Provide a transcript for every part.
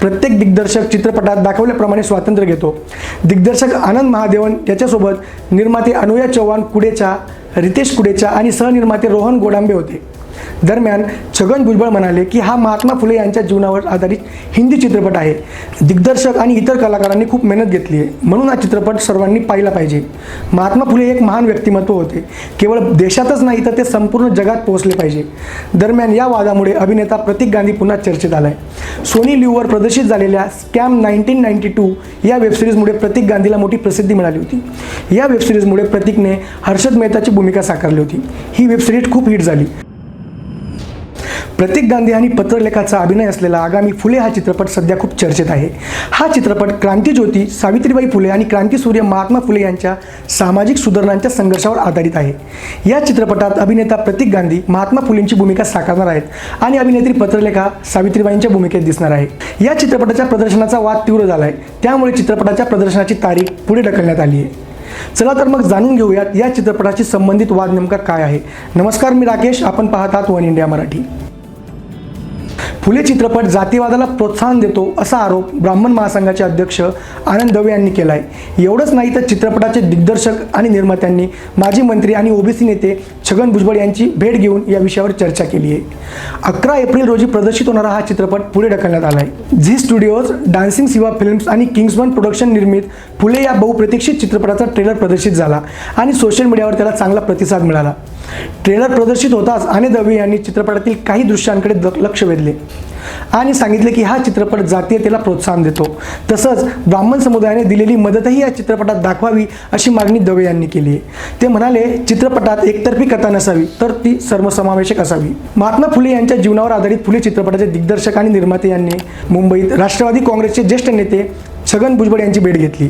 प्रत्येक दिग्दर्शक चित्रपटात दाखवल्याप्रमाणे स्वातंत्र्य घेतो. दिग्दर्शक आनंद महादेवन याच्यासोबत निर्माते अनुया चव्हाण कुडेचा रितेश कुडेचा आणि सहनिर्माते रोहन गोडांबे होते. दरम्यान छगन भुजबळ म्हणाले की हा महात्मा फुले यांच्या जीवनावर आधारित हिंदी चित्रपट आहे. दिग्दर्शक आणि इतर कलाकारांनी खूप मेहनत घेतली आहे. म्हणून हा चित्रपट सर्वांनी पाहिला पाहिजे. महात्मा फुले एक महान व्यक्तिमत्व होते. केवळ देशातच नाही तर ते संपूर्ण जगात पोहोचले पाहिजे. दरम्यान या वादामुळे अभिनेता प्रतीक गांधी पुन्हा चर्चेत आलाय. सोनी लिव्हवर प्रदर्शित झालेल्या स्कॅम नाईन्टीन नाईन्टी टू या वेबसिरीजमुळे प्रतीक गांधीला मोठी प्रसिद्धी मिळाली होती. या वेबसिरीजमुळे प्रतीकने हर्षद मेहताची भूमिका साकारली होती. ही वेबसिरीज खूप हिट झाली. प्रतीक गांधी आणि पत्रलेखाचा अभिनय असलेला आगामी फुले हा चित्रपट सध्या खूप चर्चेत आहे. हा चित्रपट क्रांतीज्योती सावित्रीबाई फुले आणि क्रांतीसूर्य महात्मा फुले यांच्या सामाजिक सुधारणांच्या संघर्षावर आधारित आहे. या चित्रपटात अभिनेता प्रतीक गांधी महात्मा फुलेंची भूमिका साकारणार आहेत आणि अभिनेत्री पत्रलेखा सावित्रीबाईंच्या भूमिकेत दिसणार आहे. या चित्रपटाच्या प्रदर्शनाचा वाद तीव्र झाला आहे त्यामुळे चित्रपटाच्या प्रदर्शनाची तारीख पुढे ढकलण्यात आली आहे. चला तर मग जाणून घेऊयात या चित्रपटाशी संबंधित वाद नेमका काय आहे. नमस्कार मी राकेश. आपण पाहत वन इंडिया मराठी. फुले चित्रपट जातीवादाला प्रोत्साहन देतो असा आरोप ब्राह्मण महासंघाचे अध्यक्ष आनंद दवे यांनी केला आहे एवढंच नाही तर चित्रपटाचे दिग्दर्शक आणि निर्मात्यांनी माजी मंत्री आणि ओबीसी नेते छगन भुजबळ यांची भेट घेऊन या विषयावर चर्चा केली आहे अकरा एप्रिल रोजी प्रदर्शित होणारा हा चित्रपट पुढे ढकलण्यात आला आहे Zee studios dancing Shiva films आणि किंग्सवन प्रोडक्शन निर्मित फुले या बहुप्रतीक्षित चित्रपटाचा ट्रेलर प्रदर्शित झाला आणि सोशल मीडियावर त्याला चांगला प्रतिसाद मिळाला. ट्रेलर प्रदर्शित होताच आणि दवे यांनी चित्रपटातील काही दृश्यांकडे द- लक्ष वेधले. आणि सांगितले की हा चित्रपट जातीयतेला प्रोत्साहन देतो. तसंच ब्राह्मण समुदायाने दिलेली मदतही या चित्रपटात दाखवावी अशी मागणी दवे यांनी केली आहे. ते म्हणाले चित्रपटात एकतर्फी कथा नसावी तर ती सर्वसमावेशक असावी. महात्मा फुले यांच्या जीवनावर आधारित फुले चित्रपटाचे दिग्दर्शक आणि निर्माते यांनी मुंबईत राष्ट्रवादी काँग्रेसचे ज्येष्ठ नेते छगन भुजबळ यांची भेट घेतली.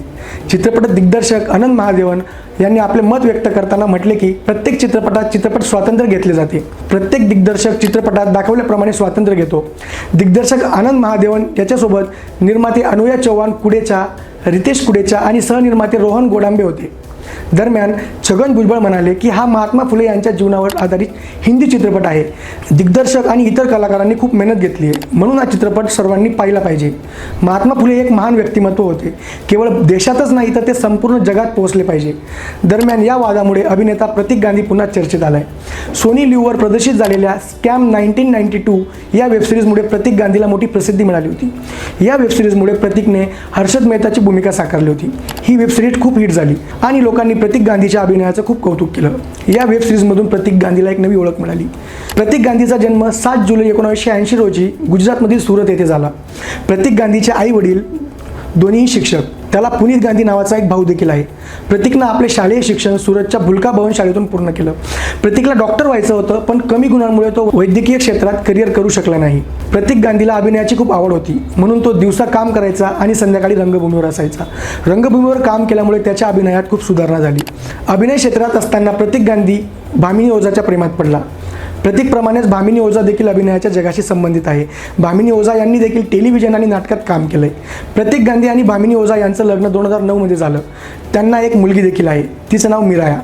चित्रपट दिग्दर्शक आनंद महादेवन यांनी आपले मत व्यक्त करताना म्हटले की प्रत्येक चित्रपटात चित्रपट स्वातंत्र्य घेतले जाते. प्रत्येक दिग्दर्शक चित्रपटात दाखवल्याप्रमाणे स्वातंत्र्य घेतो. दिग्दर्शक आनंद महादेवन याच्यासोबत निर्माते अनुया चव्हाण कुडेचा रितेश कुडेचा आणि सहनिर्माते रोहन गोडांबे होते. दरम्यान छगन भुजबळ म्हणाले की हा महात्मा फुले यांच्या जीवनावर आधारित हिंदी चित्रपट आहे. दिग्दर्शक आणि इतर कलाकारांनी खूप मेहनत घेतली आहे. म्हणून हा चित्रपट सर्वांनी पाहिला पाहिजे. महात्मा फुले एक महान व्यक्तिमत्व होते. केवळ देशातच नाही तर ते संपूर्ण जगात पोहोचले पाहिजे. दरम्यान या वादामुळे अभिनेता प्रतीक गांधी पुन्हा चर्चेत आलाय. सोनी लिव्हवर प्रदर्शित झालेल्या स्कॅम नाईन्टीन नाईन्टी टू या वेबसिरीजमुळे प्रतीक गांधीला मोठी प्रसिद्धी मिळाली होती. या वेबसिरीजमुळे प्रतीकने हर्षद मेहताची भूमिका साकारली होती. ही वेबसिरीज खूप हिट झाली आणि लोक लोकांनी प्रतीक गांधीच्या अभिनयाचं खूप कौतुक केलं. या वेब सिरीजमधून प्रतीक गांधीला एक नवी ओळख मिळाली. प्रतीक गांधीचा जन्म सात जुलै एकोणीसशे ऐंशी रोजी गुजरातमधील सुरत येथे झाला. प्रतीक गांधीचे आई वडील दोन्ही शिक्षक त्याला पुनीत गांधी नावाचा एक भाऊ देखील आहे. प्रतीकनं आपले शालेय शिक्षण सुरतच्या भुलका भवन शाळेतून पूर्ण केलं. प्रतीकला डॉक्टर व्हायचं होतं पण कमी गुणांमुळे तो वैद्यकीय क्षेत्रात करिअर करू शकला नाही. प्रतीक गांधीला अभिनयाची खूप आवड होती. म्हणून तो दिवसा काम करायचा आणि संध्याकाळी रंगभूमीवर असायचा. रंगभूमीवर काम केल्यामुळे त्याच्या अभिनयात खूप सुधारणा झाली. अभिनय क्षेत्रात असताना प्रतीक गांधी भामिनी ओझाच्या प्रेमात पडला. प्रतीकप्रमाणेच भामिनी ओझा देखील अभिनयाच्या जगाशी संबंधित आहे. भामिनी ओझा यांनी देखील टेलिव्हिजन आणि नाटकात काम केलंय. प्रतीक गांधी आणि भामिनी ओझा यांचं लग्न दोन हजार नऊमध्ये झालं. त्यांना एक मुलगी देखील आहे. तिचं नाव मिराया.